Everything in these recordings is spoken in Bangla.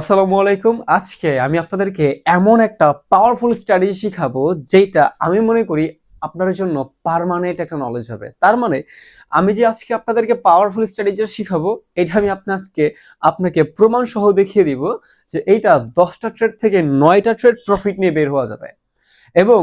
আসসালামু আলাইকুম। আজকে আমি আপনাদেরকে এমন একটা পাওয়ারফুল স্ট্র্যাটেজি শিখাবো যেটা আমি মনে করি আপনার জন্য পার্মানেন্ট একটা নলেজ হবে। তার মানে আমি যে আজকে আপনাদেরকে পাওয়ারফুল স্ট্র্যাটেজি শিখাবো, এটা আমি আপনি আজকে আপনাকে প্রমাণ সহ দেখিয়ে দিব যে এইটা দশটা ট্রেড থেকে নয়টা ট্রেড প্রফিট নিয়ে বের হওয়া যাবে। এবং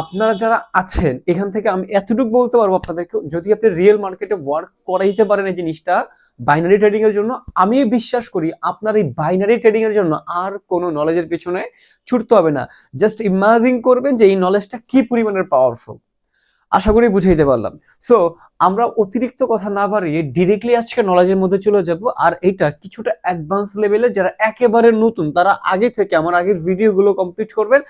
আপনারা যারা আছেন, এখান থেকে আমি এতটুকু বলতে পারব আপনাদেরকে, যদি আপনি রিয়েল মার্কেটে ওয়ার্ক করাইতে পারেন এই জিনিসটা বাইনারি ট্রেডিং এর জন্য, আমি বিশ্বাস করি আপনার এই বাইনারি ট্রেডিং এর জন্য আর কোনো নলেজের পিছনে ছুটতে হবে না। জাস্ট ইমাজিন করবেন যে এই নলেজটা কি পরিমাণের পাওয়ারফুল আশা করি বুঝাইতে পারলাম। সো আমরা অতিরিক্ত কথা না বাড়িয়ে ডিরেক্টলি আজকে নলেজের মধ্যে চলে যাব, আর এটা কিছুটা অ্যাডভান্স লেভেলে যারা একেবারে নতুন, তারা আগে থেকে আমার আগের ভিডিওগুলো কমপ্লিট করবেন,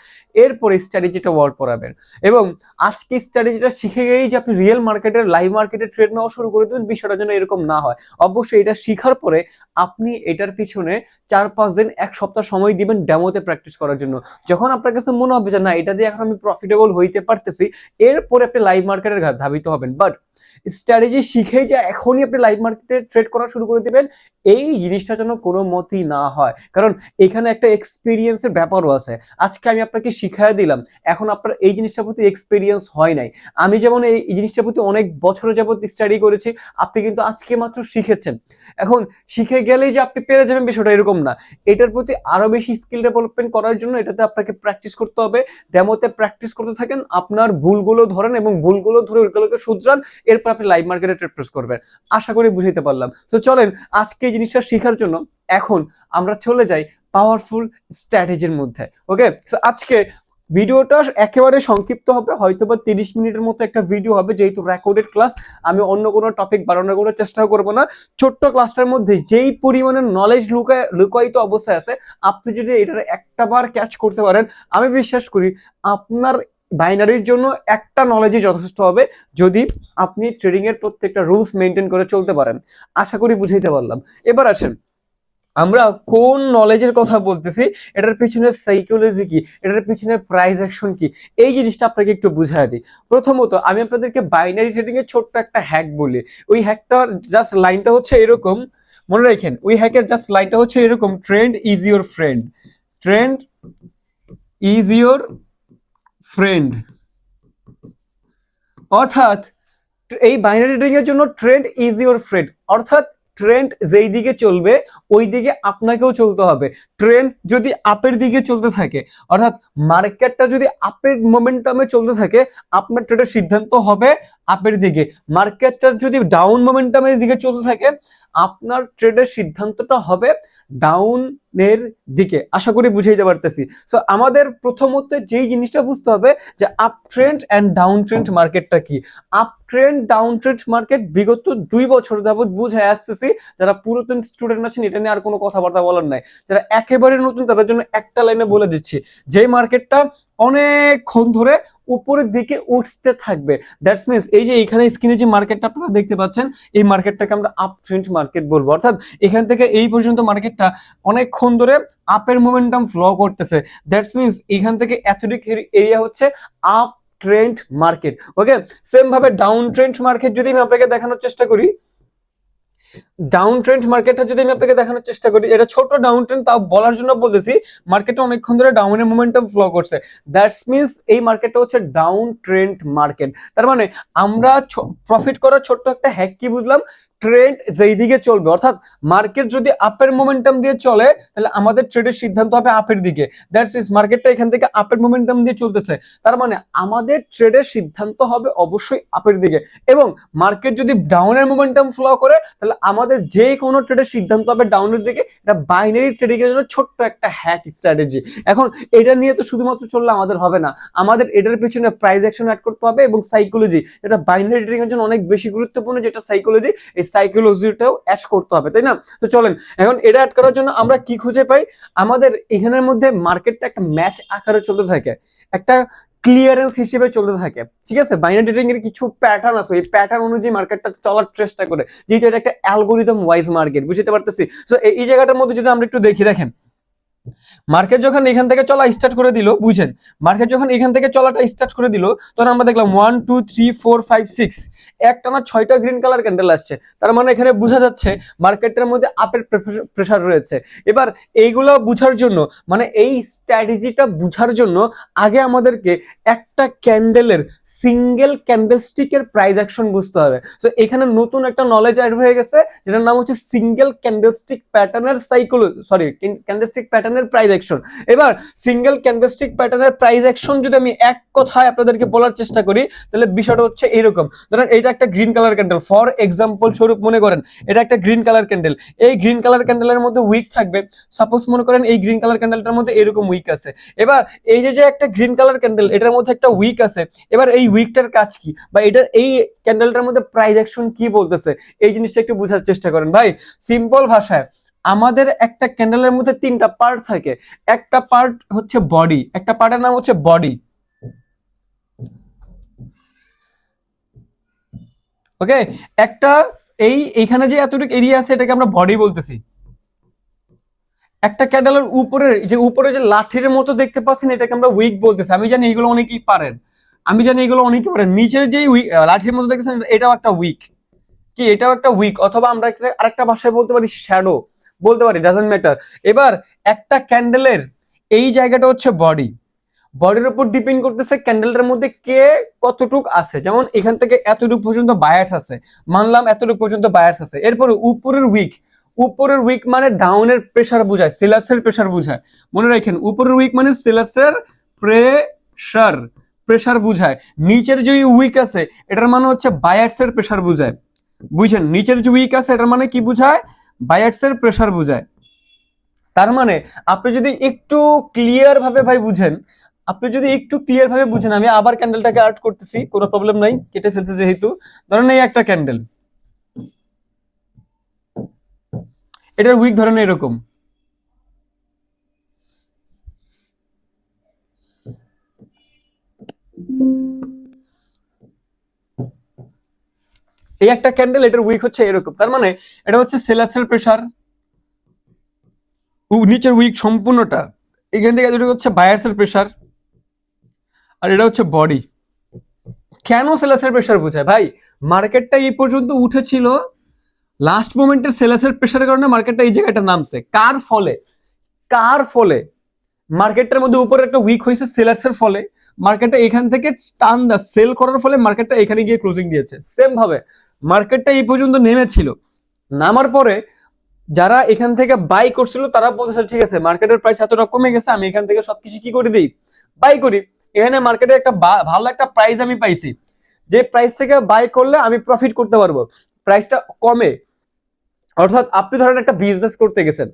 এরপরে স্ট্র্যাটেজিটা ওয়ার্ক করাবেন এবং আজকে স্ট্র্যাটেজিটা শিখে গেলেই যে আপনি রিয়েল মার্কেটের লাইভ মার্কেটে ট্রেড নেওয়া শুরু করে দেবেন, বিষয়টা যেন এরকম না হয়। অবশ্যই এটা শিখার পরে আপনি এটার পিছনে চার পাঁচ দিন, এক সপ্তাহ সময় দিবেন ডেমোতে প্র্যাকটিস করার জন্য। যখন আপনার কাছে মনে হবে যে না, এটা দিয়ে এখন আমি প্রফিটেবল হইতে পারতেছি, এরপরে আপনি লাইভ মার্কেটের ধাবিত হবেন। বাট স্ট্র্যাটেজি শিখেই যে এখনই আপনি লাইভ মার্কেটে ট্রেড করা শুরু করে দিবেন, এই জিনিসটা যেন কোনো মতেই না হয়। কারণ এখানে একটা এক্সপিরিয়েন্সের ব্যাপারও আছে। আজকে আমি আপনাকে শিখাই দিলাম, এখন আপনার এই জিনিসটার প্রতি এক্সপিরিয়েন্স হয় নাই। আমি যেমন এই জিনিসটার প্রতি অনেক বছর যাবত স্টাডি করেছি, আপনি কিন্তু আজকে মাত্র শিখেছেন। এখন শিখে গেলেই যে আপনি পেরে যাবেন বিষয়টা এরকম না। এটার প্রতি আরও বেশি স্কিল ডেভেলপমেন্ট করার জন্য এটাতে আপনাকে প্র্যাকটিস করতে হবে। ডেমোতে প্র্যাকটিস করতে থাকেন, আপনার ভুলগুলো ধরেন এবং ভুলগুলো ধরে ওইগুলোকে শুধরান এরপর আপনি লাইভ মার্কেটে ট্রেড প্রেস করবেন। আশা করি বুঝাইতে পারলাম। তো চলেন, আজকে এই জিনিসটা শেখার জন্য এখন আমরা চলে যাই পাওয়ারফুল স্ট্র্যাটেজির মধ্যে ওকে আজকে ভিডিওটা একেবারে সংক্ষিপ্ত হবে হয়তো বা তিরিশ মিনিটের মতো একটা ভিডিও হবে, যেহেতু রেকর্ডেড ক্লাস আমি অন্য কোনো টপিক বাড়ানোর কোনো চেষ্টা করব না। ছোট্ট ক্লাসটার মধ্যে যেই পরিমাণে নলেজ লুকায়, লুকায়িত অবস্থায় আছে, আপনি যদি এটার একটা বার ক্যাচ করতে পারেন, আমি বিশ্বাস করি আপনার বাইনারির জন্য একটা নলেজই যথেষ্ট হবে যদি আপনি ট্রেডিং এর প্রত্যেকটা রুলস মেনটেন করে চলতে পারেন। আশা করি বুঝাইতে পারলাম। এবার আসেন, আমরা কোন নলেজের কথা বলতেছি, এটার পিছনে সাইকোলজি কি, এটার পিছনে প্রাইস অ্যাকশন কি, এই জিনিসটা আপনাকে একটু বুঝাই দিই। প্রথমত, আমি আপনাদেরকে বাইনারি ট্রেডিং এর ছোট্ট একটা হ্যাক বলি। ওই হ্যাকটার জাস্ট লাইনটা হচ্ছে এরকম, মনে রাখেন, ওই হ্যাকের জাস্ট লাইনটা হচ্ছে এরকম trend is your friend trend is your friend অর্থাৎ, এই বাইনারি ট্রেডিং এর জন্য ট্রেন্ড ইজ ইউর ফ্রেন্ড অর্থাৎ ট্রেন্ড যেই দিকে চলবে, ওই দিকে আপনাকেও চলতে হবে। ট্রেন্ড যদি আপের দিকে চলতে থাকে, অর্থাৎ মার্কেটটা যদি আপের মোমেন্টামে চলতে থাকে, আপনার ট্রেডের সিদ্ধান্ত হবে আপের দিকে। মার্কেটটা যদি ডাউন মোমেন্টামের দিকে চলতে থাকে, আপনার ট্রেডের সিদ্ধান্তটা হবে ডাউনের দিকে। আশা করি বুঝাইতে পারতেছি। সো আমাদের প্রথমত যেই জিনিসটা বুঝতে হবে যে up trend and down trend মার্কেটটা কি? Up trend down trend market বিগত দুই বছর যাবৎ বুঝাই আসতেছি, যারা পুরাতন স্টুডেন্ট আছেন, এটা নিয়ে আর কোনো কথাবার্তা বলার নাই। যারা একেবারে নতুন, তাদের জন্য একটা লাইনে বলে দিচ্ছি। যে মার্কেটটা অনেকক্ষণ ধরে উপরের দিকে উঠতে থাকবে। দ্যাটস মিনস এই যে এখানে স্ক্রিনে যে মার্কেটটা আপনারা দেখতে পাচ্ছেন, এই মার্কেটটাকে আমরা আপ ট্রেন্ড মার্কেট বলব। অর্থাৎ এখান থেকে এই পর্যন্ত মার্কেটটা অনেকক্ষণ ধরে আপের মোমেন্টাম ফ্লো করতেছে। দ্যাটস মিনস এখান থেকে এতটুক এরিয়া হচ্ছে up trend market okay same ভাবে ডাউন ট্রেন্ড মার্কেট যদি আমি আপনাকে দেখানোর চেষ্টা করি ডাউন ট্রেন্ড মার্কেটটা যদি আমি আপনাকে দেখানোর চেষ্টা করি, এটা ছোট ডাউন ট্রেন্ড তাও বলার জন্য বলতেছি মার্কেটটা অনেকক্ষণ ধরে ডাউনের মোমেন্টাম ফ্লো করছে। দ্যাটস মিনস এই মার্কেটটা হচ্ছে ডাউন ট্রেন্ড মার্কেট তার মানে আমরা প্রফিট করার ছোট্ট একটা হ্যাক কি বুঝলাম? ট্রেন্ড যেই দিকে চলবে, অর্থাৎ মার্কেট যদি আপের মোমেন্টাম দিয়ে চলে, তাহলে আমাদের ট্রেডের সিদ্ধান্ত হবে আপের দিকে। দ্যাটস মিনস মার্কেটটা এখান থেকে আপের মোমেন্টাম দিয়ে চলতেছে। তার মানে আমাদের ট্রেডের সিদ্ধান্ত হবে অবশ্যই আপের দিকে। এবং মার্কেট যদি ডাউনের মোমেন্টাম ফ্লো করে, তাহলে আমাদের যে কোনো ট্রেডের সিদ্ধান্ত হবে ডাউনের দিকে এটা বাইনারি ট্রেডিং এর জন্য ছোট্ট একটা হ্যাক স্ট্র্যাটেজি এখন এটা নিয়ে তো শুধুমাত্র চললে আমাদের হবে না। আমাদের এটার পিছনে প্রাইস অ্যাকশন অ্যাড করতে হবে এবং সাইকোলজি এটা বাইনারি ট্রেডিং এর জন্য অনেক বেশি গুরুত্বপূর্ণ যেটা সাইকোলজি এই সাইকোলজিটাও অ্যাড করতে হবে, তাই না? তো চলেন, এখন এটা অ্যাড করার জন্য আমরা কি খুঁজে পাই? আমাদের এখানের মধ্যে মার্কেটটা একটা ম্যাচ আকারে চলতে থাকে। একটা ক্লিয়ারেন্স হিসেবে চলতে থাকে। ঠিক আছে? বাইনারি ট্রেডিং এর কিছু প্যাটার্ন আছে। এই প্যাটার্ন অনুযায়ী মার্কেটটা চলার চেষ্টা করে। যেহেতু এটা একটা অ্যালগোরিদম ওয়াইজ মার্কেট বুঝতে পারতেছি? সো এই জায়গাটার মধ্যে যদি আমরা একটু দেখি, দেখেন। মার্কেট যখন এখান থেকে চলা স্টার্ট করে দিল বুঝেন মার্কেট যখন এখান থেকে চলাটা স্টার্ট করে দিল, তখন আমরা দেখলাম one two three four five six একটা না ছয়টা গ্রিন কালার ক্যান্ডেল আসছে। তার মানে এখানে বোঝা যাচ্ছে মার্কেটের মধ্যে আপের প্রেশার রয়েছে। এবার এইগুলো বুঝার জন্য মানে এই স্ট্র্যাটেজিটা বুঝার জন্য আগে আমাদেরকে একটা ক্যান্ডেলের সিঙ্গেল ক্যান্ডেল স্টিকের প্রাইস অ্যাকশন বুঝতে হবে। তো এখানে নতুন একটা নলেজ অ্যাড হয়ে গেছে, যেটার নাম হচ্ছে সিঙ্গেল ক্যান্ডেল স্টিক প্যাটার্নের সাইকোলো সরি ক্যান্ডেল স্টিক প্যাটার্নের প্রাইস অ্যাকশন এবার সিঙ্গেল ক্যান্ডেল স্টিক প্যাটার্নের প্রাইস অ্যাকশন যদি আমি এক কথায় আপনাদেরকে বলার চেষ্টা করি, তাহলে বিষয়টা হচ্ছে এরকম ধরেন এটা একটা green colour candle for example স্বরূপ মনে করেন, এটা একটা গ্রিন কালার ক্যান্ডেল এই গ্রিন কালার ক্যান্ডেলের মধ্যে উইক থাকবে। সাপোজ মনে করেন এই গ্রিন কালার ক্যান্ডেলটার মধ্যে এরকম উইক আছে। এবার এই যে যে একটা গ্রিন কালার ক্যান্ডেল এটার মধ্যে একটা উইক আছে। এবার এই উইকটার কাজ কি? বা এটার এই ক্যান্ডেলটার মধ্যে প্রাইস অ্যাকশন কি বলতেছে? এই জিনিসটা একটু বোঝার চেষ্টা করেন। ভাই সিম্পল ভাষায় আমাদের একটা ক্যান্ডেলের মধ্যে তিনটা পার্ট থাকে। একটা পার্ট হচ্ছে বডি একটা পার্টের নাম হচ্ছে বডি ওকে একটা এই, এইখানে যে এতটুকু এরিয়া আছে, এটাকে আমরা বডি বলতেছি। একটা ক্যান্ডেলের উপরে যে উপরে যে লাঠির মতো দেখতে পাচ্ছেন, এটাকে আমরা উইক বলতেছি। আমি জানি এগুলো অনেকেই পারেন। আমি জানি এগুলো অনেকেই পারেন। নিচের যে লাঠির মতো দেখতেছেন, এটাও একটা উইক কি, এটাও একটা উইক অথবা আমরা আরেকটা ভাষায় বলতে পারি শ্যাডো বলতে পারি ডাজেন্ট ম্যাটার এবার একটা ক্যান্ডেলের এই জায়গাটা হচ্ছে বডি বডির উপর ডিপেন্ড করতেছে ক্যান্ডেলটার মধ্যে কে কতটুক আছে। যেমন এখান থেকে এতটুকু পর্যন্ত বায়ার্স আছে। মানলাম এতটুকু পর্যন্ত বায়ার্স আছে। এরপরে উপরের উইক উপরের উইক মানে ডাউনের প্রেসার বোঝায় সেলাসের প্রেসার বোঝায়। মনে রাখেন, উপরের উইক মানে সেলাসের প্রেসার প্রেসার বোঝায়। নিচের যে উইক আছে, এটার মানে হচ্ছে বায়ার্সের প্রেসার বোঝায়। বুঝছেন নিচের যে উইক আছে, এটার মানে কি বোঝায়? বায়ার্সের প্রেশার বোঝায়। তার মানে আপনি যদি একটু ক্লিয়ার ভাবে ভাই বুঝেন, আপনি যদি একটু ক্লিয়ার ভাবে বুঝেন, আমি আবার ক্যান্ডেলটাকে আর্ট করতেছি, কোনো প্রবলেম নাই, কেটে ফেলছে যেহেতু। ধরেন এই একটা ক্যান্ডেল এটার উইক ধরেন এরকম। এই একটা ক্যান্ডেল এটার উইক হচ্ছে এরকম। তার মানে এটা হচ্ছে সেলাসের প্রেশার নিচের উইক সম্পূর্ণটা। এখান থেকে যেটা হচ্ছে বায়ার্সের প্রেশার আর এটা হচ্ছে বডি কেন সেলাসের প্রেসার বোঝায়? ভাই মার্কেটটা এই পর্যন্ত উঠেছিল। লাস্ট মোমেন্টের সেলাসের প্রেসারের কারণে মার্কেটটা এই জায়গাটা নামছে। কার ফলে? কার ফলে? মার্কেটটার মধ্যে উপরে একটা উইক হয়েছে সেলার্সের ফলে। মার্কেটটা এখান থেকে টান সেল করার ফলে মার্কেটটা এখানে গিয়ে ক্লোজিং দিয়েছে। সেম ভাবে মার্কেটটা এই পর্যন্ত নেমেছিল। নামার পরে যারা এখান থেকে বাই করছিল, তারা বলতেছে ঠিক আছে মার্কেটের প্রাইস এতটা কমে গেছে, আমি এখান থেকে সবকিছু কি করে দিই? বাই করি। এখানে মার্কেটে একটা ভালো একটা প্রাইস আমি পাইছি। যে প্রাইস থেকে বাই করলে আমি প্রফিট করতে পারব। প্রাইসটা কমে। অর্থাৎ আপনি ধরেন একটা বিজনেস করতে গেছেন।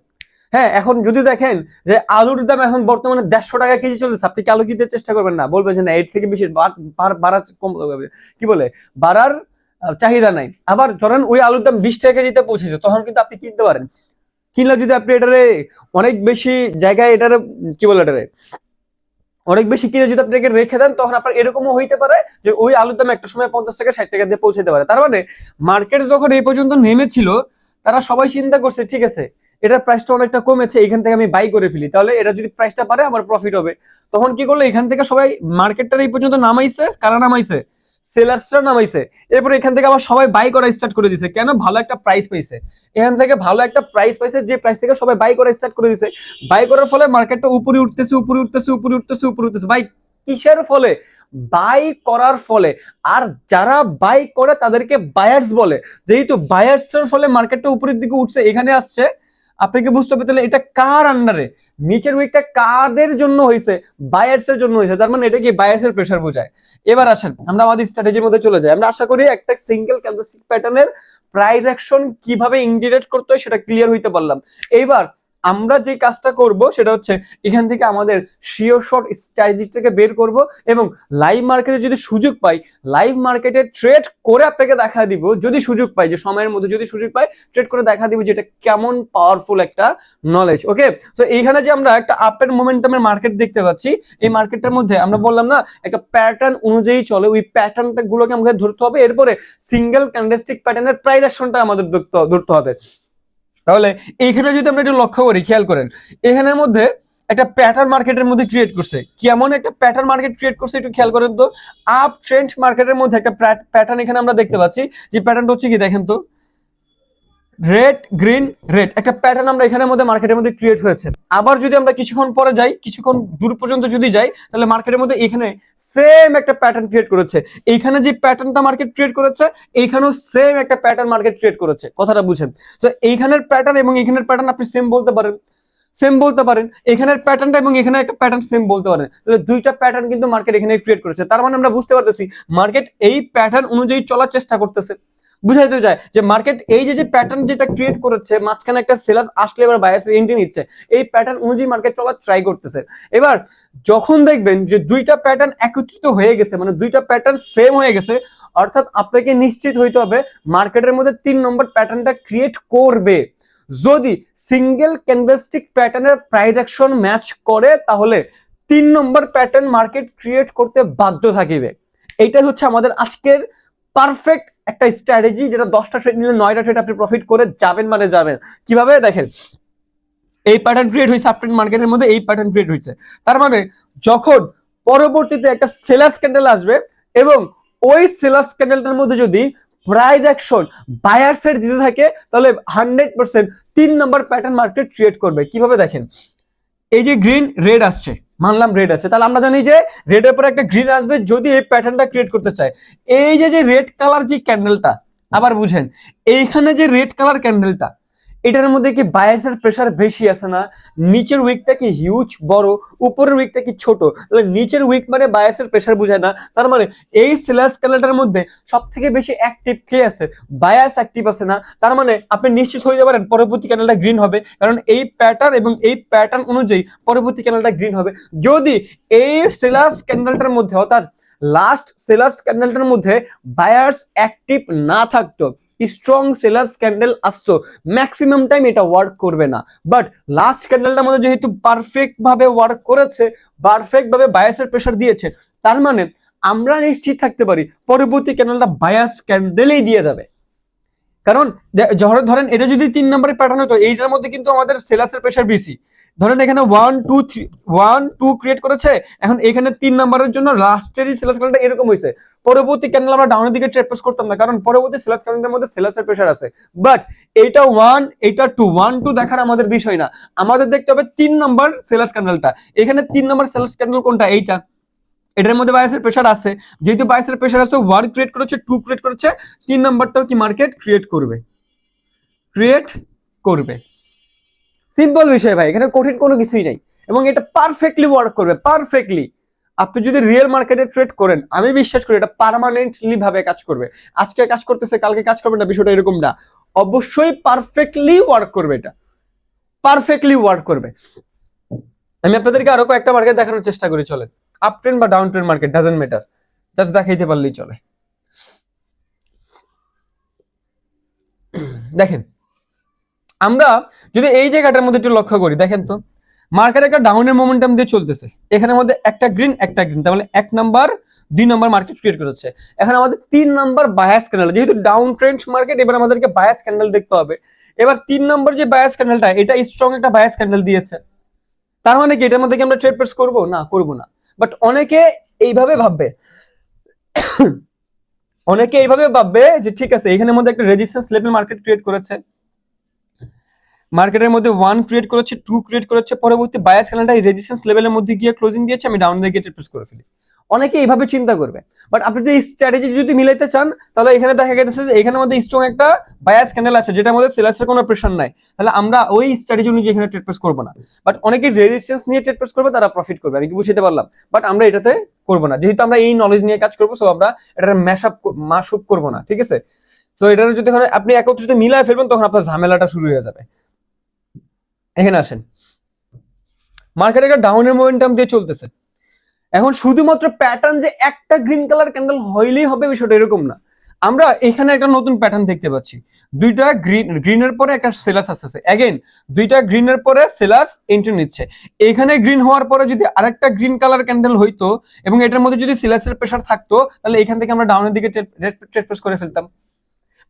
হ্যাঁ এখন যদি দেখেন যে আলুর দাম এখন বর্তমানে দেড়শো টাকা কেজি চলেছে, আপনি কি আলু কিনতে চেষ্টা করবেন না? বলবেন যে না, এর থেকে বেশি বাড়ার কম কি বলে? বাড়ার চাহিদা নাই। আবার ধরেন ওই আলুর দাম বিশ টাকা কেজিতে পৌঁছেছে, তখন কিন্তু আপনি কিনতে পারেন। কিনলে যদি আপনি এটারে অনেক বেশি জায়গায় এটারে, কি বলে এটারে? অনেক বেশি কিনে যদি আপনাকে রেখে দেন, তখন আপনার এরকমও হইতে পারে যে ওই আলুর দাম একটা সময় পঞ্চাশ টাকা ষাট টাকা দিয়ে পৌঁছাতে পারে। তার মানে মার্কেট যখন এই পর্যন্ত নেমেছিল, তারা সবাই চিন্তা করছে, ঠিক আছে, এটার প্রাইসটা অনেকটা কমেছে এখান থেকে আমি বাই করে ফেলি। তাহলে এটা যদি প্রাইসটা পারে আমার প্রফিট হবে। তখন কি করল, এখান থেকে সবাই মার্কেটটা এই পর্যন্ত নামাইছে, কারা নামাইছে? সেলার্সরা নামাইছে। এরপরে এখান থেকে আবার সবাই বাই করা স্টার্ট করে দিছে। কেন? ভালো একটা প্রাইস পাইছে। এখান থেকে ভালো একটা প্রাইস পাইছে, যে প্রাইস থেকে সবাই বাই করা স্টার্ট করে দিছে। বাই করার ফলে মার্কেটটা উপরে উঠতেছে উপরে উঠতেছে উপরে উঠতেছে উপরে উঠতেছে। বাই কিসের ফলে? বাই করার ফলে। আর যারা বাই করে তাদেরকে বায়ার্স বলে। যেহেতু বায়ার্সের ফলে মার্কেটটা উপরের দিকে উঠছে, এখানে আসছে। আপনাকে বুঝতে হবে তাহলে এটা কার আন্ডারে নিচের উইকটা কাদের জন্য হয়েছে বায়ার্স এর জন্য হয়েছে তার মানে এটা কি বায়ার্স এর প্রেসার বোঝায়? এবার আসেন, আমরা আমাদের স্ট্র্যাটেজির মধ্যে চলে যাই। আমরা আশা করি একটা সিঙ্গেল ক্যান্ডেলস্টিক প্যাটার্নের প্রাইস অ্যাকশন কীভাবে ইন্ডিকেট করতে হয় সেটা ক্লিয়ার হইতে পারলাম। এইবার আমরা যে কাজটা করব সেটা হচ্ছে এখান থেকে আমাদের শিওর শর্ট স্ট্র্যাটেজিটাকে বের করব এবং লাইভ মার্কেটে যদি সুযোগ পাই লাইভ মার্কেটে ট্রেড করে আপনাকে দেখা দিব, যদি সুযোগ পাই, যে সময়ের মধ্যে যদি সুযোগ পাই ট্রেড করে দেখা দিব যে এটা কেমন পাওয়ারফুল একটা নলেজ ওকে সো এইখানে যে আমরা একটা আপের মোমেন্টামের মার্কেট দেখতে পাচ্ছি, এই মার্কেটটার মধ্যে আমরা বললাম না, একটা প্যাটার্ন অনুযায়ী চলে, ওই প্যাটার্নটা গুলোকে আমাদের ধরতে হবে, এরপরে সিঙ্গেল ক্যান্ডেস্টিক প্যাটার্নের প্রাইস আমাদের ধরতে হবে। তাহলে এইখানে যদি আমরা একটু লক্ষ্য করি, খেয়াল করেন, এখানের মধ্যে একটা প্যাটার্ন মার্কেটের মধ্যে ক্রিয়েট করছে। কেমন একটা প্যাটার্ন মার্কেট ক্রিয়েট করছে একটু খেয়াল করেন তো? আপ ট্রেন্ড মার্কেটের মধ্যে একটা প্যাটার্ন এখানে আমরা দেখতে পাচ্ছি। যে প্যাটার্নটা হচ্ছে কি দেখেন তো? Red, green, red. একটা প্যাটার্ন আমরা এখানের মধ্যে মার্কেটের মধ্যে ক্রিয়েট হয়েছে। আবার যদি আমরা কিছুক্ষণ পরে যাই, কিছুক্ষণ দূর পর্যন্ত যদি যাই, তাহলে মার্কেটের মধ্যে এখানে সেম একটা প্যাটার্ন ক্রিয়েট করেছে। এইখানে যে প্যাটার্নটা মার্কেট ক্রিয়েট করেছে, এইখানেও সেম একটা প্যাটার্ন মার্কেট ক্রিয়েট করেছে। কথাটা বুঝেন। তো এইখানের প্যাটার্ন এবং এখানের প্যাটার্ন আপনি সেম বলতে পারেন। সেম বলতে পারেন। এখানের প্যাটার্নটা এবং এখানে একটা প্যাটার্ন সেম বলতে পারেন। তাহলে দুইটা প্যাটার্ন কিন্তু মার্কেট এখানে ক্রিয়েট করেছে। তার মানে আমরা বুঝতে পারতেছি মার্কেট এই প্যাটার্ন অনুযায়ী চলার চেষ্টা করতেছে। বুঝাইতে যায় যে মার্কেট এই যে যে প্যাটার্ন যেটা ক্রিয়েট করেছে, মাঝখানে একটা সেলাস আসলে এবার বায়াস এন্ট্রি নিচ্ছে, এই প্যাটার্ন অনুযায়ী মার্কেট চলার ট্রাই করতেছে। এবার যখন দেখবেন যে দুইটা প্যাটার্ন একত্রিত হয়ে গেছে মানে দুইটা প্যাটার্ন সেম হয়ে গেছে, অর্থাৎ আপনাকে নিশ্চিত হইতে হবে মার্কেটের মধ্যে তিন নম্বর প্যাটার্নটা ক্রিয়েট করবে। যদি সিঙ্গেল ক্যান্ডেলস্টিক প্যাটার্নের প্রাইস অ্যাকশন ম্যাচ করে, তাহলে তিন নম্বর প্যাটার্ন মার্কেট ক্রিয়েট করতে বাধ্য থাকিবে। এইটাই হচ্ছে আমাদের আজকের পারফেক্ট একটা স্ট্র্যাটেজি যেটা দশটা ট্রেড নিলে নয়টা ট্রেড আপনি প্রফিট করে যাবেন মানে যাবেন। কীভাবে? দেখেন, এই প্যাটার্ন ক্রিয়েট হয়েছে আপট্রেন্ড মার্কেটের মধ্যে, এই প্যাটার্ন ক্রিয়েট হয়েছে। তার মানে যখন পরবর্তীতে একটা সেলাস ক্যান্ডেল আসবে এবং ওই সেলাস ক্যান্ডেলটার মধ্যে যদি প্রাইজ অ্যাকশন বায়ার সেট দিতে থাকে, তাহলে হান্ড্রেড পার্সেন্ট তিন নম্বর প্যাটার্ন মার্কেট ক্রিয়েট করবে। কীভাবে? দেখেন, এই যে গ্রিন রেড আসছে। মানলাম রেড আছে। তাহলে আমরা জানি যে রেড এর পরে একটা গ্রিন আসবে যদি এই প্যাটার্নটা ক্রিয়েট করতে চায়। এই যে যে রেড কালার যে ক্যান্ডেলটা আবার বুঝেন, এইখানে যে রেড কালার ক্যান্ডেলটা এটার মধ্যে কি বায়াসের প্রেশার বেশি আছে না? নিচের উইকটা কি হিউজ বড়? উপরের উইকটা কি ছোট? তাহলে নিচের উইক মানে বায়াসের প্রেশার বোঝায় না। তার মানে এই সেলার্স ক্যালেন্ডারের মধ্যে সব থেকে বেশি অ্যাক্টিভ কে আছে? বায়াস অ্যাক্টিভ আছে না। তার মানে আপনি নিশ্চিত হয়ে যাবেন পরবর্তী ক্যানেলটা গ্রিন হবে। কারণ এই প্যাটার্ন এবং এই প্যাটার্ন অনুযায়ী পরবর্তী ক্যানেলটা গ্রিন হবে। যদি এই সেলার্স ক্যান্ডেলটার মধ্যে, অর্থাৎ লাস্ট সেলার্স ক্যান্ডেলটার মধ্যে বায়ার্স অ্যাক্টিভ না থাকতো স্ট্রং সেলার্স ক্যান্ডেল আসছো ম্যাক্সিমাম টাইম এটা ওয়ার্ক করবে না। বাট লাস্ট ক্যান্ডেলটার মধ্যে যেহেতু পারফেক্ট ভাবে ওয়ার্ক করেছে পারফেক্ট ভাবে বায়াসের প্রেশার দিয়েছে, তার মানে আমরা নিশ্চিত থাকতে পারি, পরবর্তী ক্যান্ডেলটা বায়াস ক্যান্ডেলেই দিয়ে যাবে। কারণ ধরেন এটা যদি তিন নম্বরের প্যাটার্ন হতো, এইটার মধ্যে কিন্তু আমাদের সেলাসের প্রেশার বেশি। ধরেন এখানে one two three one two create করেছে, এখন এখানে তিন নম্বরের জন্য লাস্টেরই সেলাস ক্যান্ডেলটা এরকম হয়েছে। পরবর্তী ক্যান্ডেল আমরা ডাউনের দিকে ট্রেড করতাম না, কারণ পরবর্তী সেলাস ক্যান্ডেলের মধ্যে সেলাসের প্রেশার আছে। বাট এইটা ওয়ান এইটা টু ওয়ান টু দেখার আমাদের বিষয় না। আমাদের দেখতে হবে তিন নম্বর সেলাস ক্যান্ডেলটা এখানে তিন নম্বর সেলাস ক্যান্ডেল কোনটা? এইটা। এটার মধ্যে বায়াসের প্রেশার আছে। যেহেতু বায়াসের প্রেশার আছে ওয়ান ক্রিয়েট করেছে টু ক্রিয়েট করেছে, তিন নাম্বারটাও কি মার্কেট ক্রিয়েট করবে? ক্রিয়েট করবে। সিম্পল বিষয় ভাই, এখানে কঠিন কোনো কিছুই নাই। এবং এটা পারফেক্টলি ওয়ার্ক করবে পারফেক্টলি আপনি যদি রিয়েল মার্কেটে ট্রেড করেন, আমি বিশ্বাস করি এটা পার্মানেন্টলি ভাবে কাজ করবে। আজকে কাজ করতেছে, কালকে কাজ করবে না, বিষয়টা এরকম না। অবশ্যই পারফেক্টলি ওয়ার্ক করবে এটা। পারফেক্টলি ওয়ার্ক করবে। আমি আপনাদেরকে আরও কয়েকটা মার্কেট দেখানোর চেষ্টা করি, চলেন। আপ ট্রেন্ড বা down trend market doesn't matter just দেখাইতে পারলেই চলে। দেখেন, আমরা যদি এই জায়গাটার মধ্যে একটু লক্ষ্য করি, দেখেন তো মার্কেট একটা ডাউনের মোমেন্টাম দিয়ে চলতেছে। এখানের মধ্যে একটা গ্রিন একটা গ্রিন তাহলে এক নাম্বার দুই নাম্বার মার্কেট ক্রিয়েট করেছে। এখন আমাদের তিন নাম্বার বায়াস ক্যান্ডেল যেহেতু ডাউন ট্রেন্ড মার্কেট এবার আমাদেরকে বায়াস ক্যান্ডেল দেখতে হবে। এবার তিন নম্বর যে বায়াস ক্যান্ডেলটা এটা স্ট্রং একটা বায়াস ক্যান্ডেল দিয়েছে। তার মানে কি, এটার মধ্যে কি আমরা ট্রেড প্রেস করব? না করব না। বাট অনেকে এইভাবে ভাববে। অনেকে এইভাবে ভাববে যে ঠিক আছে, এখানের মধ্যে একটা রেজিস্ট্যান্স লেভেল মার্কেট ক্রিয়েট করেছে। মার্কেটের মধ্যে ওয়ান ক্রিয়েট করেছে টু ক্রিয়েট করেছে, পরবর্তী বায়াস খেলাটা এই রেজিস্ট্যান্স লেভেলের মধ্যে গিয়ে ক্লোজিং দিয়েছে, আমি ডাউন দিকে প্রেস করে ফেলি। অনেকে এইভাবে চিন্তা করবে। বাট আপনি যদি স্ট্র্যাটেজি যদি মিলাইতে চান, তাহলে এখানে দেখা গেছে যে এখানে মধ্যে স্ট্রং একটা বায়াস ক্যান্ডেল আছে যেটা মধ্যে সেলাসের কোনো প্রেশার নাই। তাহলে আমরা ওই স্ট্র্যাটেজি অনুযায়ী এখানে ট্রেড প্রেস করব না। বাট অনেকে রেজিস্ট্যান্স নিয়ে ট্রেড প্রেস করবে, তারা প্রফিট করবে। আমি কি বুঝতে পারলাম? বাট আমরা এটাতে করব না। যেহেতু আমরা এই নলেজ নিয়ে কাজ করব সো আমরা এটার ম্যাশ আপ মাস আপ করব না, ঠিক আছে? তো এটার যদি আপনি একত্রিত মিলায় ফেলবেন, তখন আপনার ঝামেলাটা শুরু হয়ে যাবে। এখানে আসেন। মার্কেট একটা ডাউনের মোমেন্টাম দিয়ে চলতেছে। এখন শুধুমাত্র প্যাটার্ন যে একটা গ্রিন কালার ক্যান্ডেল হইলেই হবে বিষয়টা এরকম না। আমরা এখানে একটা নতুন প্যাটার্ন দেখতে পাচ্ছি। দুইটা গ্রিন গ্রিনের পরে একটা সেলাস আসতেছে। অ্যাগেন দুইটা গ্রিনের পরে সেলাস এন্ট্রি নিচ্ছে। এখানে গ্রিন হওয়ার পরে যদি আরেকটা গ্রিন কালার ক্যান্ডেল হইতো এবং এটার মধ্যে যদি সেলাসের প্রেশার থাকতো, তাহলে এখান থেকে আমরা ডাউনের দিকে ট্রেড প্রেস করে ফেলতাম।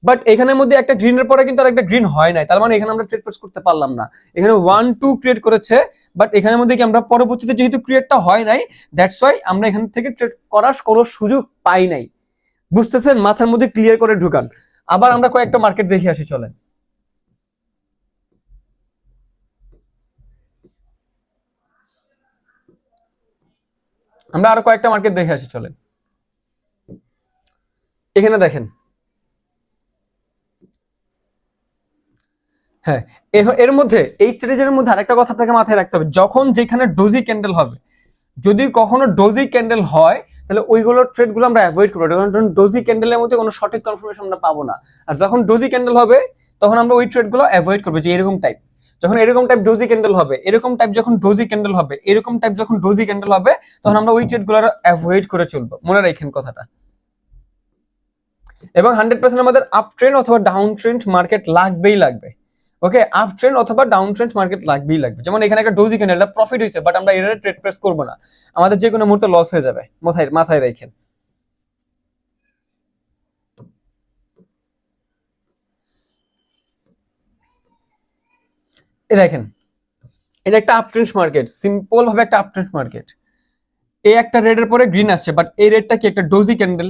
বাট এখানের মধ্যে একটা গ্রিনের পরে কিন্তু আর একটা গ্রিন হয় নাই। তার মানে এখানে আমরা ট্রেড প্রেস করতে পারলাম না। এখানে ওয়ান টু ক্রিয়েট করেছে বাট এখানের মধ্যে কি আমরা পরবর্তীতে যেহেতু ক্রিয়েটটা হয় নাই দ্যাটস ওয়াই আমরা এখান থেকে ট্রেড করার কোনো সুযোগ পাই নাই। বুঝতেছেন? মাথার মধ্যে ক্লিয়ার করে ঢুকান। আবার আমরা কয়েকটা মার্কেট দেখে আসি, চলেন। আমরা আরও কয়েকটা মার্কেট দেখে আসি, চলেন। এখানে দেখেন। হ্যাঁ এর- মধ্যে, এই স্ট্রেটেজির মধ্যে আরেকটা কথা আপনাকে মাথায় রাখতে হবে। যখন যেখানে ডোজি ক্যান্ডেল হবে, যদি কখনো ডোজি ক্যান্ডেল হয়, তাহলে ওইগুলো ট্রেডগুলো আমরা অ্যাভয়েড করব। কারণ ডোজি ক্যান্ডেলের মধ্যে কোনো সঠিক কনফার্মেশন আমরা পাবো না। আর যখন ডোজি ক্যান্ডেল হবে, তখন আমরা ওই ট্রেডগুলো অ্যাভয়েড করব যে এরকম টাইপ যখন এরকম টাইপ ডোজি ক্যান্ডেল হবে, এরকম টাইপ যখন ডোজি ক্যান্ডেল হবে, এরকম টাইপ যখন ডোজি ক্যান্ডেল হবে, তখন আমরা ওই ট্রেডগুলো অ্যাভয়েড করে চলবো। মনে রাখেন কথাটা। এবং হান্ড্রেড পার্সেন্ট আমাদের আপ ট্রেন্ড অথবা ডাউন ট্রেন্ড মার্কেট লাগবেই লাগবে। ওকে আপ ট্রেন্ড অথবা ডাউন ট্রেন্ড মার্কেট লাগবেই লাগবে। যেমন এখানে একটা ডোজি ক্যান্ডেল প্রফিট হয়েছে বাট আমরা এর ট্রেড প্রেস করব না। আমাদের যে কোনো মুহূর্তে লস হয়ে যাবে, মাথায় মাথায় রাখেন। এই দেখেন, এটা একটা আপ ট্রেন্ড মার্কেট সিম্পল ভাবে একটা আপ ট্রেন্ড মার্কেট এই একটা রেডের পরে গ্রিন আসছে বাট এই রেডটা কি একটা ডোজি ক্যান্ডেল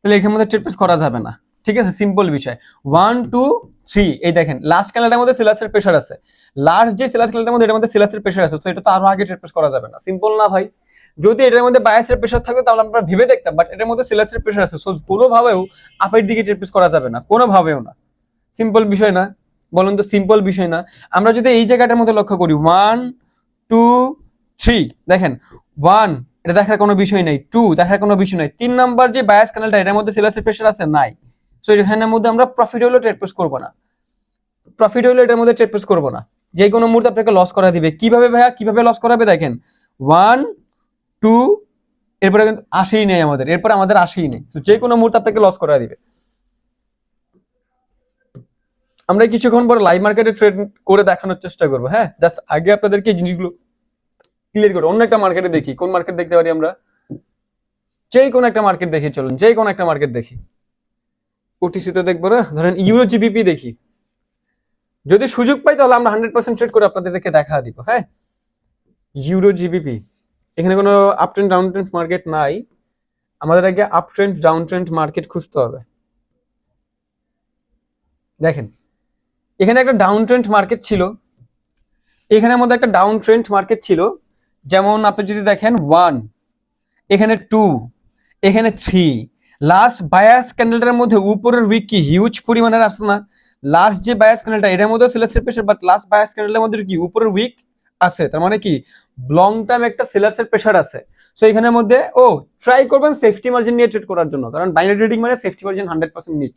তাহলে এখানের মধ্যে ট্রেড প্রেস করা যাবে না। ঠিক আছে? সিম্পল বিষয়। ওয়ান টু থ্রি এই দেখেন লাস্ট ক্যান্ডেলটার মধ্যে সিলাসের প্রেশার আছে। লাস্ট যে সিলাস ক্যান্ডেলটার মধ্যে, এটার মধ্যে সিলাসের প্রেশার আছে। তো এটা তো আরও আগে ট্রেড করা যাবে না। সিম্পল না ভাই। যদি এটার মধ্যে বায়াসের প্রেশার থাকতো তাহলে আমরা ভেবে দেখতাম বাট এটার মধ্যে সিলাসের প্রেশার আছে। সো কোনোভাবেও আপের দিকে ট্রেড করা যাবে না। কোনোভাবেও না। সিম্পল বিষয় না। বলুন তো সিম্পল বিষয় না। আমরা যদি এই জায়গাটার মধ্যে লক্ষ্য করি ওয়ান টু থ্রি দেখেন ওয়ান এটা দেখার কোনো বিষয় নাই। টু দেখার কোনো বিষয় নাই। তিন নাম্বার যে বায়াস ক্যানেলটা এটার মধ্যে সিলাসের প্রেশার আছে, নাই। সো এখানের মধ্যে আমরা প্রফিট হলেও ট্রেড প্রেস করব না। প্রফিট হলেও এটার মধ্যে ট্রেড প্রেস করব না। যে কোনো মুহূর্তে আপনাকে লস করা দিবে। কীভাবে ভাইয়া? কীভাবে লস করাবে দেখেন? ওয়ান টু এরপরে কিন্তু আসেই নেই আমাদের। এরপরে আমাদের আসেই নেই। তো যে কোনো মুহূর্তে আপনাকে লস করা দিবে। আমরা কিছুক্ষণ পর লাইভ মার্কেটে ট্রেড করে দেখানোর চেষ্টা করব। হ্যাঁ? জাস্ট আগে আপনাদেরকে জিনিসগুলো ক্লিয়ার করো। অন্য একটা মার্কেটে দেখি। কোন মার্কেট দেখতে পারি আমরা? যেই কোন একটা মার্কেট দেখি চলুন। যেই কোন একটা মার্কেট দেখি। ওটিসি তো দেখব না? ধরেন ইউরো জিবিপি দেখি। যদি সুযোগ পাই তাহলে আমরা হান্ড্রেড পার্সেন্ট ট্রেড করে আপনাদেরকে দেখা দিব হ্যাঁ? ইউরো জিবিপি এখানে কোনো up trend down trend market নাই। আমাদের আগে up trend down trend market খুঁজতে হবে। দেখেন, এখানে একটা ডাউন ট্রেন্ড মার্কেট ছিল। এখানে আমাদের একটা ডাউন ট্রেন্ড মার্কেট ছিল। যেমন আপনি যদি দেখেন ওয়ান এখানে টু এখানে থ্রি লাস্ট বায়াস ক্যান্ডেলটার মধ্যে উপরের উইক কি? হিউজ পরিমাণের আসছে না? লাস্ট যে বায়াস ক্যান্ডেলটা এটার মধ্যে ছিল প্রেশার বাট লাস্ট বায়াস ক্যান্ডেলের মধ্যে কি? উপরের উইক আছে। তার মানে কি? লং টার্ম একটা সেলার্সের প্রেশার আছে। সো এখানের মধ্যে, ও ট্রাই করবেন সেফটি মার্জিন নিয়ে ট্রেড করার জন্য। কারণ বাইনারি ট্রেডিং মানে সেফটি মার্জিন হান্ড্রেড পার্সেন্ট নিট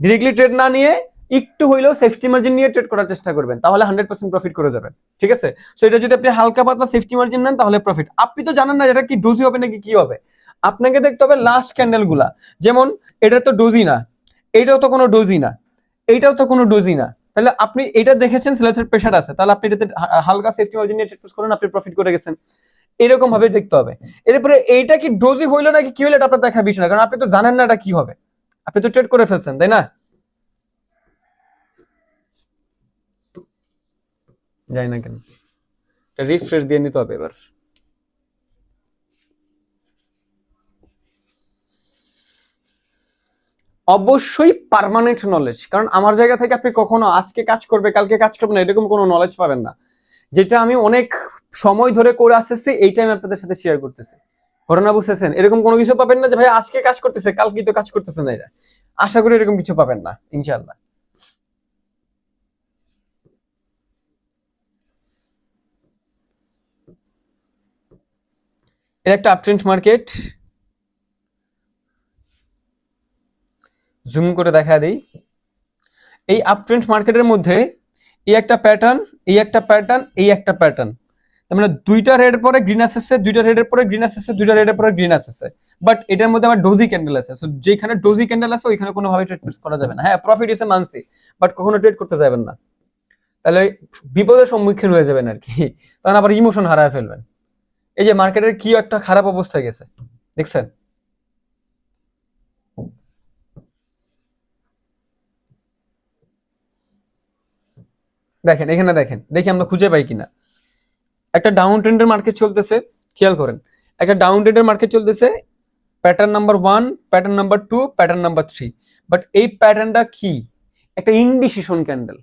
ডিরেক্টলি ট্রেড না নিয়ে একটু হইলেও সেফটি মার্জিন নিয়ে ট্রেড করার চেষ্টা করবেন। তাহলে হান্ড্রেড পার্সেন্ট প্রফিট করে যাবেন। ঠিক আছে? সো এটা যদি আপনি হালকা পাতলা সেফটি মার্জিন নেন, তাহলে প্রফিট আপনি তো জানেন না এটা কি ডোজি হবে নাকি কি হবে। আপনাকে দেখতে হবে লাস্ট ক্যান্ডেলগুলা। যেমন, এটা তো ডোজি না। এইটাও তো কোনো ডোজি না। এইটাও তো কোনো ডোজি না। তাহলে আপনি এটা দেখেছেন, সেলাসের প্রেশার আছে। তাহলে আপনি এটাতে হালকা সেফটি মার্জিন নিয়ে ট্রেড করেন, আপনি প্রফিট করে গেছেন। এরকম ভাবে দেখতে হবে। এরপরে এইটা কি ডোজি হইল নাকি কি হইল এটা আপনার দেখার বিষয় না, কারণ আপনি তো জানেন না এটা কি হবে। আপনি তো ট্রেড করে ফেলছেন, তাই না? যাই না কেন। রিফ্রেশ দিয়ে নিতে হবে এবার। অবশ্যই পার্মানেন্ট নলেজ কারণ আমার জায়গা থেকে আপনি কখনো আজকে কাজ করবে, কালকে কাজ করবে না, এরকম কোনো নলেজ পাবেন না। যেটা আমি অনেক সময় ধরে করে আসতেছি এইটা আমি আপনাদের সাথে শেয়ার করতেছি। ঘটনা বুঝতেছেন? এরকম কোনো কিছু পাবেন না যে, ভাই, আজকে কাজ করতেছে, কালকে তো কাজ করতেছে না এটা আশা করি এরকম কিছু পাবেন না ইনশাল্লাহ এটা একটা আপট্রেন্ড মার্কেট জুম করে দেখা দিই। এই আপট্রেন্ড মার্কেটের মধ্যে এই একটা প্যাটার্ন এই একটা প্যাটার্ন এই একটা প্যাটার্ন তার মানে দুইটা রেডের পরে গ্রিন আসছে, দুইটা রেডের পরে গ্রিন আসছে, দুইটা রেডের পরে গ্রিন আসছে। বাট এটার মধ্যে আমার ডোজি ক্যান্ডেল আছে। সো যেখানে ডোজি ক্যান্ডেল আছে, ওইখানে কোনোভাবে ট্রেড করা যাবে না। হ্যাঁ প্রফিট এসে মানছি বাট কখনো ট্রেড করতে যাবেন না। তাহলে বিপদের সম্মুখীন হয়ে যাবেন আর কি। তখন আবার ইমোশন হারায় ফেলবেন। এই যে মার্কেটের কি একটা খারাপ অবস্থা গেছে। দেখছেন? দেখেন, এখানে দেখেন, দেখি আমরা খুঁজে পাই কিনা। একটা ডাউন ট্রেন্ডের মার্কেট চলতেছে, খেয়াল করেন। একটা ডাউন ট্রেন্ডের মার্কেট চলতেছে pattern number one pattern number two pattern number three but এই প্যাটার্নটা কি? একটা ইনডিসিশন ক্যান্ডেল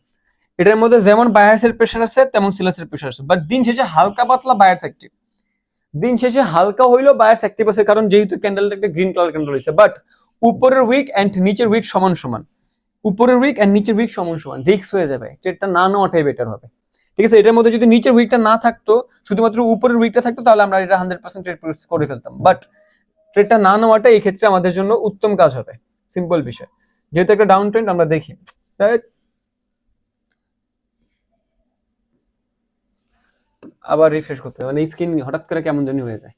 এটার মধ্যে যেমন বায়াসের প্রেশার আছে, তেমন সিলাসের প্রেশার আছে। বাট দিন শেষে হালকা পাতলা বায়ার্স অ্যাক্টিভ দিন শেষে হালকা হইলেও বায়ার্স অ্যাক্টিভ আছে, কারণ যেহেতু ক্যান্ডেলটা একটা গ্রিন কালার ক্যান্ডেল হয়েছে বাট উপরের উইক অ্যান্ড নিচের উইক সমান সমান। উপরের উইক অ্যান্ড নিচের উইক সমান সমান রিক্স হয়ে যাবে ট্রেডটা না নেওয়াটাই বেটার হবে। ঠিক আছে, এটার মধ্যে যদি নিচের উইকটা না থাকতো, শুধুমাত্র উপরের উইকটা থাকতো, তাহলে আমরা এটা হান্ড্রেড পার্সেন্ট ট্রেড করে ফেলতাম। বাট ট্রেডটা না নেওয়াটা এই ক্ষেত্রে আমাদের জন্য উত্তম কাজ হবে। সিম্পল বিষয়। যেহেতু একটা ডাউন ট্রেন্ড আমরা দেখি। আবার রিফ্রেশ করতে হবে। মানে স্ক্রিন হঠাৎ করে কেমন জানি হয়ে যায়।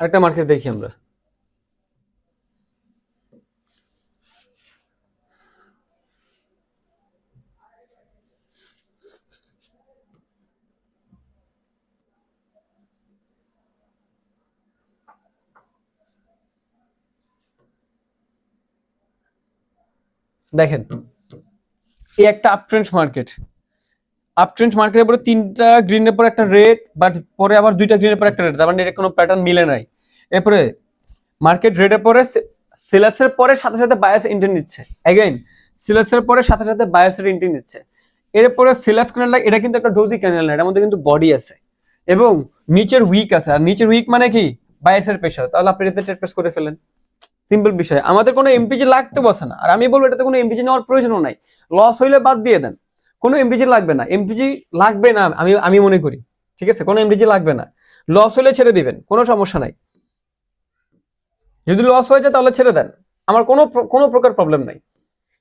আরেকটা মার্কেট দেখি আমরা। দেখেন এই একটা আপট্রেন্ড মার্কেট আপট্রেন্ড মার্কেটের পরে তিনটা গ্রিনের পর একটা রেড বাট পরে আবার দুইটা গ্রিনের পর একটা রেড তার মানে এটা কোনো প্যাটার্ন মিলে নাই। এরপরে মার্কেট রেডের পরে সিলাসের পরে সাথে সাথে বায়াস এন্ট্রি নিচ্ছে। অ্যাগেইন সিলাসের পরে সাথে সাথে বায়াসের এন্ট্রি নিচ্ছে। এরপরে সিলাস ক্যানেলটা এটা কিন্তু একটা ডোজি ক্যানেল না, এটার মধ্যে কিন্তু বডি আছে। এবং নিচের উইক আছে, আর নিচের উইক মানে কি? বায়াসের প্রেশার তাহলে আপনি এটাতে ট্রেড প্রেস করে ফেলেন। সিম্পল বিষয়। আমাদের কোনো এমপিজি লাগতে বসে না। আর আমি বলব, এটাতে কোনো এমপিজি নেওয়ার প্রয়োজনও নাই। লস হইলে বাদ দিয়ে দেন। কোনো এমপিজি লাগবে না। এমপিজি লাগবে না, আমি আমি মনে করি। ঠিক আছে? কোনো এমপিজি লাগবে না। লস হলে ছেড়ে দিবেন, কোনো সমস্যা নাই। যদি লস হয়ে যায় তাহলে ছেড়ে দেন। আমার কোনো কোনো প্রকার প্রবলেম নাই।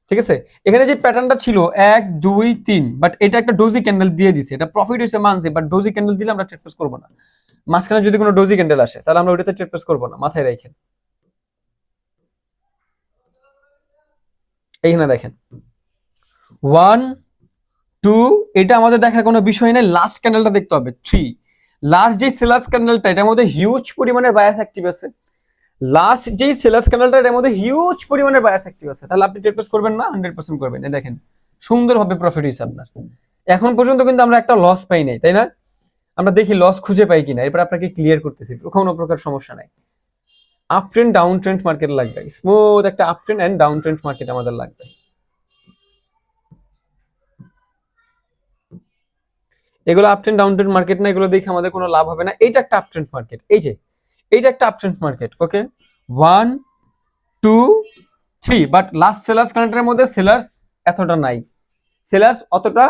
ঠিক আছে? এখানে যে প্যাটার্নটা ছিল, এক, দুই, তিন বাট এটা একটা ডোজি ক্যান্ডেল দিয়ে দিছে। এটা প্রফিট হয়েছে মানছি বাট ডোজি ক্যান্ডেল দিলে আমরা ট্রেড প্রেস করব না। মাঝখানে যদি কোনো ডোজি ক্যান্ডেল আসে, তাহলে আমরা ওইটাতে ট্রেড প্রেস করব না। মাথায় রাখেন। এইখানে দেখেন। ওয়ান টু, এটা আমাদের দেখার কোনো বিষয় নেই। লাস্ট ক্যান্ডেলটা দেখতে হবে। থ্রি লাস্ট যে সেলাস ক্যান্ডেলটা এটার মধ্যে হিউজ পরিমাণের বায়াস অ্যাক্টিভ আছে। লাস্ট যেই সেলাস ক্যান্ডেলটা এটার মধ্যে হিউজ পরিমাণের বায়াস অ্যাক্টিভ আছে। তাহলে আপনি ট্রেড করবেন না হান্ড্রেড পার্সেন্ট করবেন। এই দেখেন, সুন্দরভাবে প্রফিট হয়েছে আপনার। এখন পর্যন্ত কিন্তু আমরা একটা লস পাই নাই, তাই না? আমরা দেখি লস খুঁজে পাই কিনা। এরপর আপনাকে ক্লিয়ার করতেছি, কোনো প্রকার সমস্যা নাই। Up trend down trend market লাগবে। স্মুথ একটা up trend and down trend market আমাদের লাগবে। এগুলো আপ ট্রেন্ড ডাউন মার্কেট না, এগুলো দেখে আমাদের কোনো লাভ হবে না। এইটা একটা আপ ট্রেন্ড মার্কেট এই যে, এইটা একটা up trend market okay one two three but last sellers কানেক্টের মধ্যে সেলার্স এতটা নাই। সেলার্স অতটা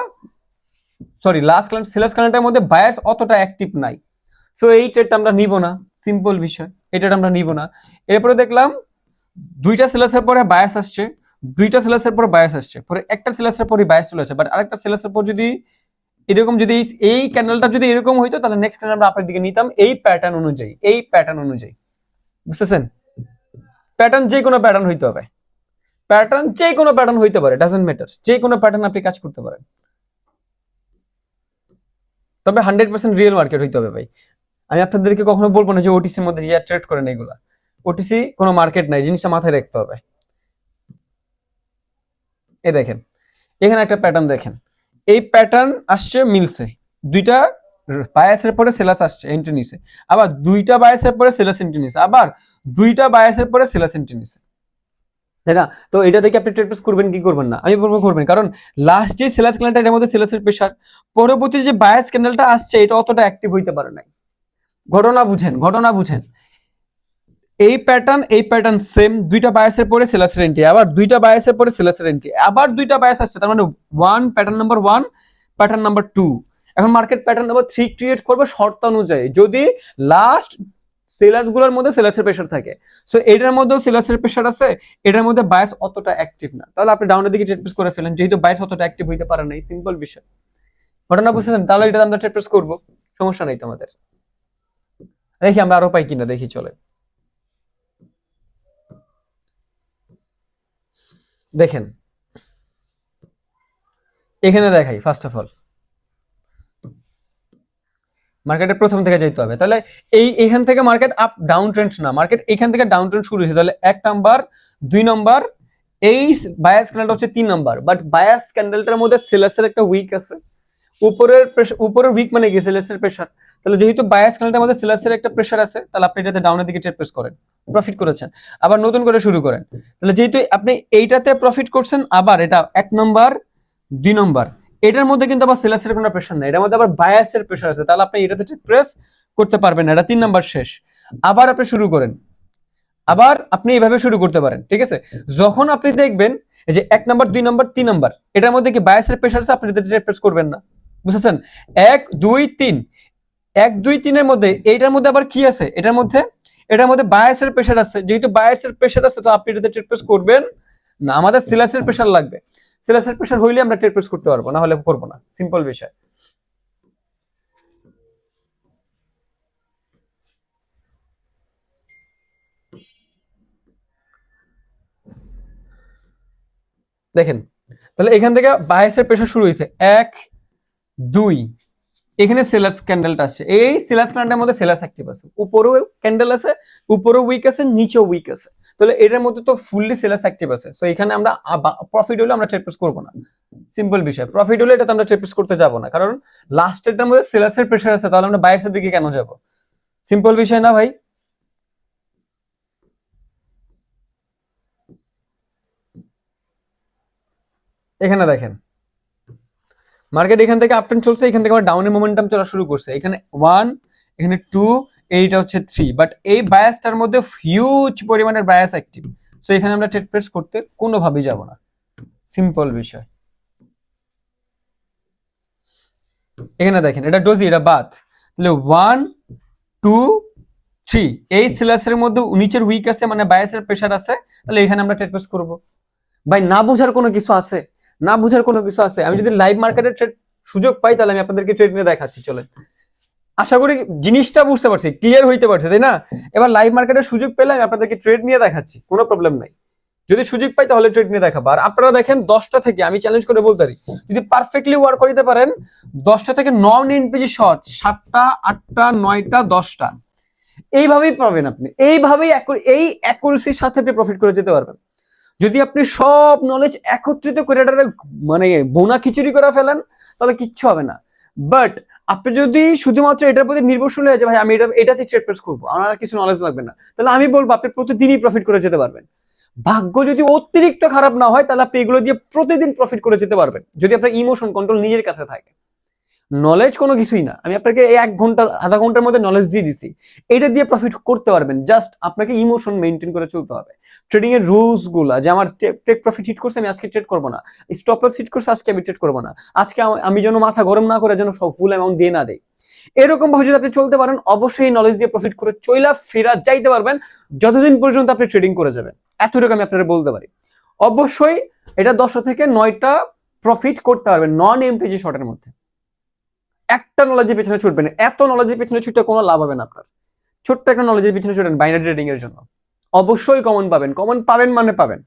সরি লাস্ট সেলার্স কানেক্টের মধ্যে বায়ার্স অতটা অ্যাক্টিভ নাই। সো এই ট্রেডটা আমরা নিব না। সিম্পল বিষয়। এটা আমরা নিব না। এরপরে দেখলাম, দুইটা সেলাসের পরে বায়াস আসছে। দুইটা সেলাসের পরে বায়াস আসছে। পরে একটা সেলাসের পরে বায়াস চলে আসে। বাট আরেকটা সেলাসের পর যদি এরকম যদি এই- ক্যান্ডেলটা যদি এরকম হইতো, তাহলে নেক্সট ক্যান্ডেল আমরা আপনার দিকে নিতাম এই প্যাটার্ন অনুযায়ী, এই প্যাটার্ন অনুযায়ী। বুঝতেছেন? প্যাটার্ন যে কোনো প্যাটার্ন হইতে হবে। প্যাটার্ন যে কোনো প্যাটার্ন হইতে পারে ডাজেন্ট ম্যাটার যে কোনো প্যাটার্ন আপনি কাজ করতে পারেন। তবে হান্ড্রেড পার্সেন্ট রিয়েল মার্কেট হইতে হবে ভাই। আমি আপনাদেরকে কখনো বলব না যে ওটিসির মধ্যে যে ট্রেড করেন এগুলা। ওটিসি কোনো মার্কেট নাই, জিনিসটা মাথায় রাখতে হবে। এ দেখেন, এখানে একটা প্যাটার্ন দেখেন। এই প্যাটার্ন আসছে মিলছে। দুইটা বায়াসের পরে সেলাস আসছে এন্ট্রি নিছে। আবার দুইটা বায়াসের পরে সেলাস এন্ট্রি নিছে। আবার দুইটা বায়াসের পরে সেলাস এন্ট্রি নিছে। তাই না? তো এটা দেখে আপনি ট্রেড করবেন, কি করবেন না? আমি বলব করবেন। কারণ লাস্ট যে সেলাস ক্যান্ডেলটা এটার মধ্যে সেলাসের প্রেশার পরবর্তী যে বায়াস ক্যান্ডেলটা আসছে, এটা অতটা অ্যাক্টিভ হইতে পারে নাই। ঘটনা বুঝেন ঘটনা বুঝেন। এই প্যাটার্ন এই প্যাটার্ন সেম দুইটা বায়াসের পরে সেলাসের এন্ট্রি আবার দুইটা বায়াসের পরে সেলাসের এন্ট্রি আবার দুইটা বায়াস আসছে, তার মানে one pattern number one pattern number two এখন market pattern number three create করবে শর্ত অনুযায়ী। যদি লাস্ট সেলারগুলোর মধ্যে সেলাসের প্রেশার থাকে সো এটার মধ্যেও সেলাসের প্রেশার আছে, এটার মধ্যে বায়াস অতটা অ্যাক্টিভ না। তাহলে আপনি ডাউনের দিকে ট্রেড প্রেস করে ফেলেন, যেহেতু বায়াস অতটা অ্যাক্টিভ হইতে পারে না, এই সিম্পল বিষয়। ঘটনা বুঝতেছেন? তাহলে এটা আমরা ট্রেড প্রেস করব, সমস্যা নাই তোমাদের। দেখি আমরা আরও পাই কিনা, দেখি চলে দেখেন। এখানে দেখাই ফার্স্ট অফ অল মার্কেটের প্রথম থেকে যাইতে হবে। তাহলে এই, এখান থেকে মার্কেট আপ ডাউন ট্রেন্ড না মার্কেট এখান থেকে ডাউন ট্রেন্ড শুরু হয়েছে। তাহলে এক নাম্বার দুই নাম্বার এই বায়াস ক্যান্ডেলটা হচ্ছে তিন নাম্বার বাট বায়াস ক্যান্ডেলটার মধ্যে সেলাসের একটা উইক আছে। উপরের উপরের উইক মানে কি? সেলাসের প্রেশার তাহলে যেহেতু বায়াস ক্যান্ডেলটার মধ্যে সেলাসের একটা প্রেশার আছে, তাহলে আপনি এটাতে ডাউনের দিকে ট্রেড প্রেস করেন প্রফিট করেছেন। আবার নতুন করে শুরু করেন। তাহলে যেহেতু আপনি এইটাতে প্রফিট করছেন, আবার এটা এক নম্বর দুই নম্বর এটার মধ্যে কিন্তু আবার সেলাসের কোনো প্রেশার নেই, এটার মধ্যে আবার বায়াসের প্রেশার আছে। তাহলে আপনি এটাতে ট্রেড প্রেস করতে পারবেন না, এটা তিন নম্বর শেষ। আবার আপনি শুরু করেন। আবার আপনি এইভাবে শুরু করতে পারেন, ঠিক আছে? যখন আপনি দেখবেন যে এক নম্বর দুই নম্বর তিন নম্বর এটার মধ্যে কি বায়াসের প্রেশার আছে, আপনি ট্রেড প্রেস করবেন না। বুঝেছেন? এক, দুই, তিন। এক, দুই, তিনের মধ্যে এইটার মধ্যে আবার কি আছে? এটার মধ্যে এটার মধ্যে বায়াসের প্রেশার আছে। যেহেতু বায়াসের প্রেশার আছে, তো আপনি এটাতে ট্রেড প্রেস করবেন না। আমাদের সিলাসের প্রেশার লাগবে। সিলাসের প্রেশার হইলে আমরা ট্রেড প্রেস করতে পারব না হলে করব না। সিম্পল বিষয়। দেখেন, তাহলে এখান থেকে বায়াসের প্রেশার শুরু হয়েছে। এক দুই, এখানে সেলাস ক্যান্ডেলটা আসছে। এই সেলাস ক্যান্ডেলের মধ্যে সেলাস অ্যাক্টিভ আছে। উপরেও ক্যান্ডেল আছে, উপরেও উইক আছে, নিচেও উইক আছে। তাহলে এটার মধ্যে তো ফুললি সেলাস অ্যাক্টিভ আছে। সো এখানে আমরা প্রফিট হলে আমরা ট্রেড প্রেস করব না। সিম্পল বিষয়। প্রফিট হলে এটাতে আমরা ট্রেড প্রেস করতে যাব না। কারণ লাস্ট লাস্টেরটার মধ্যে সেলাসের প্রেশার আছে, তাহলে আমরা বাইরের দিকে কেন যাব? সিম্পল বিষয় না ভাই? এখানে দেখেন। মার্কেট এখান থেকে আপ চলছে, এখান থেকে আবার ডাউনের মোমেন্টাম চলা শুরু করছে। এখানে ওয়ান এখানে টু এইটা হচ্ছে থ্রি বাট এই বায়াসটার মধ্যে হিউজ পরিমাণের বায়াস অ্যাক্টিভ সো এখানে আমরা ট্রেড প্রেস করতে কোনোভাবেই যাব না। সিম্পল বিষয়। এখানে দেখেন, এটা ডোজি এটা বাদ তাহলে ওয়ান টু থ্রি এই সিলাসের মধ্যে নিচের উইক আছে মানে বায়াসের প্রেশার আছে, তাহলে এখানে আমরা ট্রেড প্রেস করব। ভাই, না বুঝার কোনো কিছু আছে? না বুঝার কোনো কিছু আছে? আমি যদি লাইভ মার্কেটের ট্রেড সুযোগ পাই, তাহলে আমি আপনাদেরকে ট্রেড নিয়ে দেখাচ্ছি, চলেন। আশা করি জিনিসটা বুঝতে পারছি ক্লিয়ার হইতে পারছে, তাই না? এবার লাইভ মার্কেটের সুযোগ পেলে আমি আপনাদেরকে ট্রেড নিয়ে দেখাচ্ছি, কোনো প্রবলেম নাই। যদি সুযোগ পাই, তাহলে ট্রেড নিয়ে দেখাবো। আর আপনারা দেখেন, দশটা থেকে, আমি চ্যালেঞ্জ করে বলতে পারি, যদি পারফেক্টলি ওয়ার্ক করিতে পারেন, দশটা থেকে নন এনপিজি শর্ট সাতটা, আটটা, নয়টা, দশটা। এইভাবেই পাবেন আপনি। এইভাবেই এই অ্যাকুরেসির সাথে আপনি প্রফিট করে যেতে পারবেন। যদি আপনি সব নলেজ একত্রিত করে এটারে মানে বোনা খিচুড়ি করে ফেলেন, তাহলে কিচ্ছু হবে না। বাট আপনি যদি শুধুমাত্র এটার প্রতি নির্ভরশীল হয়ে যে ভাই আমি এটা এটাতে ট্রেড প্রেস করব, আমার কিছু নলেজ লাগবে না, তাহলে আমি বলব আপনি প্রতিদিনই প্রফিট করে যেতে পারবেন। ভাগ্য যদি অতিরিক্ত খারাপ না হয়, তাহলে আপনি এগুলো দিয়ে প্রতিদিন প্রফিট করে যেতে পারবেন, যদি আপনার ইমোশন কন্ট্রোল নিজের কাছে থাকে। নলেজ কোনো কিছুই না। আমি আপনাকে এই এক ঘণ্টা, আধা ঘণ্টার মধ্যে নলেজ দিয়ে দিছি। এটা দিয়ে প্রফিট করতে পারবেন। জাস্ট আপনাকে ইমোশন মেনটেন করে চলতে হবে। ট্রেডিং এর রুলসগুলা, যে আমার টেক প্রফিট হিট করছে, আমি আজকে ট্রেড করব না। স্টপ লস হিট করছে, আজকে আমি ট্রেড করব না। আজকে আম- যেন মাথা গরম না করে যেন সব ফুল অ্যামাউন্ট দিয়ে না দেই। এরকম ভাবে যদি আপনি চলতে পারেন, অবশ্যই নলেজ দিয়ে প্রফিট করে চইলা ফেরা যাইতে পারবেন। যতদিন পর্যন্ত আপনি ট্রেডিং করে যাবেন। এতটুকু আমি আপনারা বলতে পারি। অবশ্যই এটা দশটা থেকে নয়টা প্রফিট করতে পারবেন নন এমপিজি শর্টের মধ্যে। একটা নলেজের পেছনে ছুটবেন এত নলেজের পেছনে ছুটে কোনো লাভ হবে না আপনার। ছোট্ট একটা নলেজের পিছনে ছুটেন বাইনারি ট্রেডিং এর জন্য। অবশ্যই কমন পাবেন। কমন পাবেন মানে পাবেন।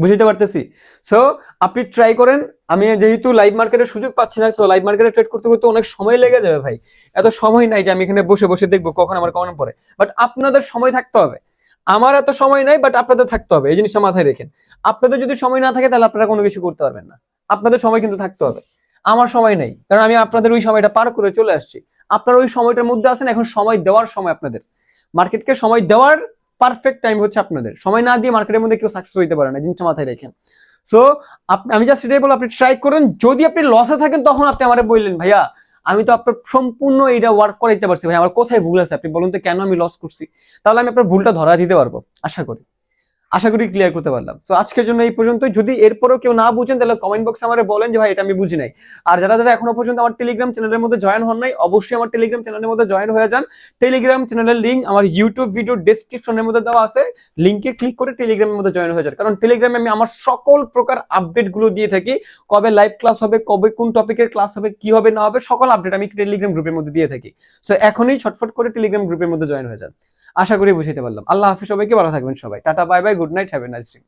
বুঝতে পারতেছি? সো আপনি ট্রাই করেন। আমি যেহেতু লাইভ মার্কেটের সুযোগ পাচ্ছি না, তো লাইভ মার্কেটে ট্রেড করতে করতে অনেক সময় লেগে যাবে ভাই। এত সময় নাই যে আমি এখানে বসে বসে দেখব কখন আমার কমন পড়ে। বাট আপনাদের সময় থাকতে হবে। আমার এত সময় নাই বাট আপনাদের থাকতে হবে। এই জিনিসটা মাথায় রেখেন। আপনাদের যদি সময় না থাকে, তাহলে আপনারা কোনো কিছু করতে পারবেন না। আপনাদের সময় কিন্তু থাকতে হবে। আমার সময় নেই। কারণ আমি আপনাদের ওই সময়টা পার করে চলে আসছি। আপনারা ওই সময়টার মধ্যে আছেন, এখন সময় দেওয়ার সময় আপনাদের। মার্কেটকে সময় দেওয়ার পারফেক্ট টাইম হচ্ছে আপনাদের। সময় না দিয়ে মার্কেটের মধ্যে কেউ সাকসেস হইতে পারে না, জিনিসটা মাথায় রেখেন। সো আমি জাস্ট সেটাই বলব, আপনি ট্রাই করেন। যদি আপনি লসে থাকেন, তখন আপনি আমারে বললেন, ভাইয়া, আমি তো আপনার সম্পূর্ণ এটা ওয়ার্ক করাইতে পারছি। ভাই আমার কোথায় ভুল আছে? আপনি বলুন তো কেন আমি লস করছি? তাহলে আমি আপনার ভুলটা ধরা দিতে পারব, আশা করি। আশা করি ক্লিয়ার করতে পারলাম। তো আজকের জন্য এই পর্যন্ত যদি এরপরেও কেউ না বুঝেন, তাহলে কমেন্ট বক্সে আমারে বলেন যে, ভাই, এটা আমি বুঝি নাই। আর যারা যারা এখনও পর্যন্ত আমার টেলিগ্রাম চ্যানেলের মধ্যে জয়েন হন নাই, অবশ্যই আমার টেলিগ্রাম চ্যানেলের মধ্যে জয়েন হয়ে যান। টেলিগ্রাম চ্যানেলের লিঙ্ক আমার ইউটিউব ভিডিও ডেসক্রিপশনের মধ্যে দেওয়া আছে। লিঙ্কে ক্লিক করে টেলিগ্রামের মধ্যে জয়েন হয়ে যান। কারণ টেলিগ্রামে আমি আমার সকল প্রকার আপডেটগুলো দিয়ে থাকি। কবে লাইভ ক্লাস হবে, কবে কোন টপিকের ক্লাস হবে, কি হবে, না হবে, সকল আপডেট আমি টেলিগ্রাম গ্রুপের মধ্যে দিয়ে থাকি। সো এখনই ছটফট করে টেলিগ্রাম গ্রুপের মধ্যে জয়েন হয়ে যান। আশা করি বুঝাইতে পারলাম। আল্লাহ হাফিজ, সবাইকে ভালো থাকবেন সবাই। Tata, bye bye, good night, have a nice dream